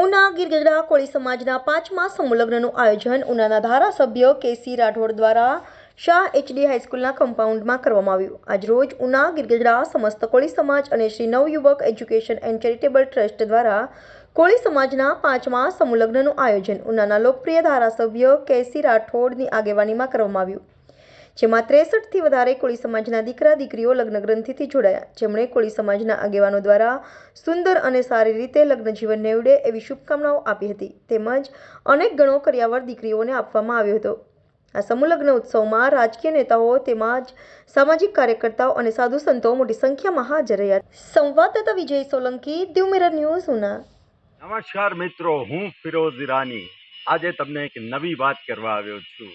ઉના ગીરગઢડા કોળી સમાજના પાંચમા સમૂહલગ્નનું આયોજન ઉનાના ધારાસભ્ય કેસી રાઠોડ દ્વારા શાહ એચડી હાઈસ્કૂલના કમ્પાઉન્ડમાં કરવામાં આવ્યું. આજરોજ ઉના ગીરગઢડા સમસ્ત કોળી સમાજ અને Shri Navyuvak education and charitable trust દ્વારા કોળી સમાજના પાંચમા સમૂહલગ્નનું આયોજન ઉનાના લોકપ્રિય ધારાસભ્ય કેસી રાઠોડની આગેવાનીમાં કરવામાં આવ્યું. જેમાં ત્રેસઠથી વધારે કોળી સમાજના દીકરા, દીકરીઓ લગ્ન ગ્રંથિથી જોડાયા. જેમણે કોળી સમાજના આગેવાનો દ્વારા સુંદર અને સારી રીતે લગ્ન જીવન નેવડે એવી શુભકામનાઓ આપી હતી. તેમજ અનેક ગણો કર્યાવર દીકરીઓને આપવામાં આવ્યો હતો. આ સમૂહ લગ્ન ઉત્સવમાં રાજકીય નેતાઓ તેમજ સામાજિક કાર્યકર્તાઓ અને સાધુ સંતો મોટી સંખ્યામાં હાજર રહ્યા. સંવાદદાતા વિજય સોલંકી દીવ મિરર ન્યૂઝ, ઉના. નમસ્કાર મિત્રો, હું ફિરોઝ ઈરાની. આજે તમને એક નવી વાત કરવા આવ્યો છું.